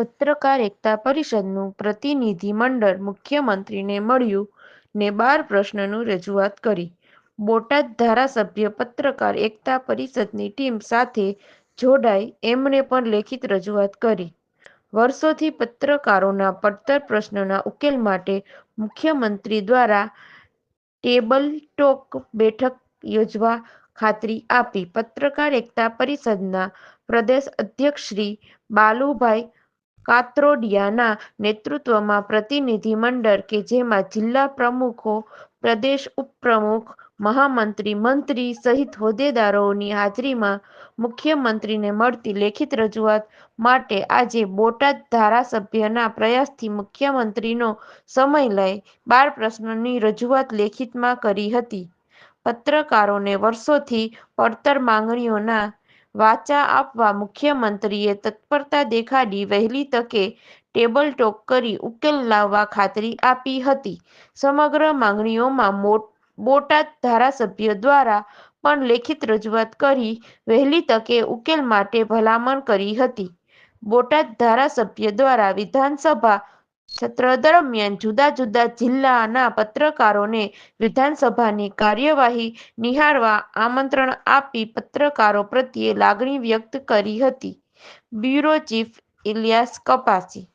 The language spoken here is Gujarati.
પત્રકાર એકતા પરિષદનું પ્રતિનિધિ મંડળ મુખ્યમંત્રીને મળ્યું ને બાર પ્રશ્નનું રજૂઆત કરી. બોટાદ ધારાસભ્ય પત્રકાર એકતા પરિષદની ટીમ સાથે જોડાઈ એમણે પણ લેખિત રજૂઆત કરી. વર્ષોથી પત્રકારોના પડતર પ્રશ્નોના ઉકેલ માટે મુખ્યમંત્રી દ્વારા ટેબલટોક બેઠક યોજવા ખાતરી આપી. પત્રકાર એકતા પરિષદના પ્રદેશ અધ્યક્ષ શ્રી બાલુભાઈ કાત્રોડિયાના નેતૃત્વમાં પ્રતિનિધિ મંડળ કે જેમાં જિલ્લા પ્રમુખો, પ્રદેશ ઉપપ્રમુખ, મહામંત્રી, મંત્રી સહિત હોદ્દેદારોની હાજરીમાં મુખ્યમંત્રીને મળતી લેખિત રજૂઆત માટે આજે બોટાદ ધારાસભ્યના પ્રયાસથી મુખ્યમંત્રીનો સમય લઈ બાર પ્રશ્નોની રજૂઆત લેખિતમાં કરી હતી. પત્રકારોને વર્ષોથી પડતર માંગણીઓને વાચા આપવા મુખ્યમંત્રીએ તત્પરતા દેખાડી વહેલી તકે ટેબલટોક કરી ઉકેલ લાવવા ખાતરી આપી હતી. સમગ્ર માંગણીઓમાં બોટાદ ધારાસભ્ય દ્વારા પણ લેખિત રજૂઆત કરી વહેલી તકે ઉકેલ માટે ભલામણ કરી હતી. બોટાદ ધારાસભ્ય દ્વારા વિધાનસભા સત્ર દરમિયાન જુદા જુદા જિલ્લાના પત્રકારોને વિધાનસભાની કાર્યવાહી નિહાળવા આમંત્રણ આપી પત્રકારો પ્રત્યે લાગણી વ્યક્ત કરી હતી. Bureau chief Ilyas Kapasi.